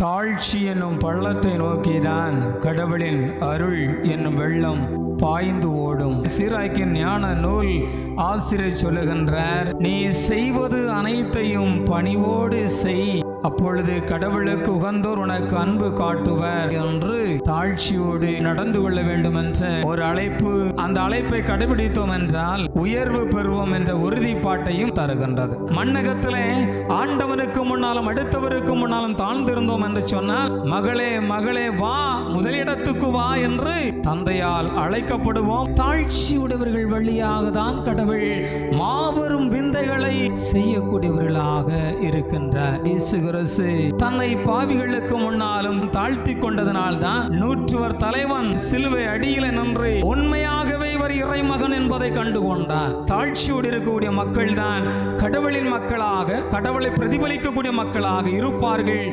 தாழ்ச்சி என்னும் பள்ளத்தை நோக்கிதான் கடவுளின் அருள் என்னும் வெள்ளம் பாய்ந்து ஓடும். சீராக்கின் ஞான நூல் ஆசிரியர் சொல்லுகின்றார் நீ செய்வது அனைத்தையும் பணிவோடு செய். அப்பொழுது கடவுளுக்கு உகந்தோர் உனக்கு அன்பு காட்டுவர் என்று தாழ்ச்சியோடு நடந்து கொள்ள வேண்டும் என்ற ஒரு அழைப்பு. அந்த அழைப்பை கடைபிடித்தோம் என்றால் உயர்வு பெறுவோம் என்ற உறுதிப்பாட்டையும் தருகின்றது. மண்ணகத்திலே ஆண்டவனுக்கு முன்னாலும் அடுத்தவருக்கு முன்னாலும் தாழ்ந்திருந்தோம் என்று சொன்னால் மகளே மகளே வா முதலிடத்துக்கு வா என்று தந்தையால் அழைக்கப்படுவோம். தாழ்ச்சியுடையவர்கள் வழியாக தான் கடவுள் மாபெரும் விந்தைகளை செய்யக்கூடியவர்களாக இருக்கின்றார். இயேசு தன்னை பாவிகளுக்கு முன்னாலும் தாழ்த்தி கொண்டதனால் தான் நூற்றுவர் தலைவன் சிலுவை அடியில நின்று உண்மையாகவே இவர் இறைமகன் என்பதை கண்டுகொண்டார் தாழ்ச்சியோடு இருக்கக்கூடிய மக்கள் தான் கடவுளின் மக்களாக கடவுளை பிரதிபலிக்கக்கூடிய மக்களாக இருப்பார்கள்.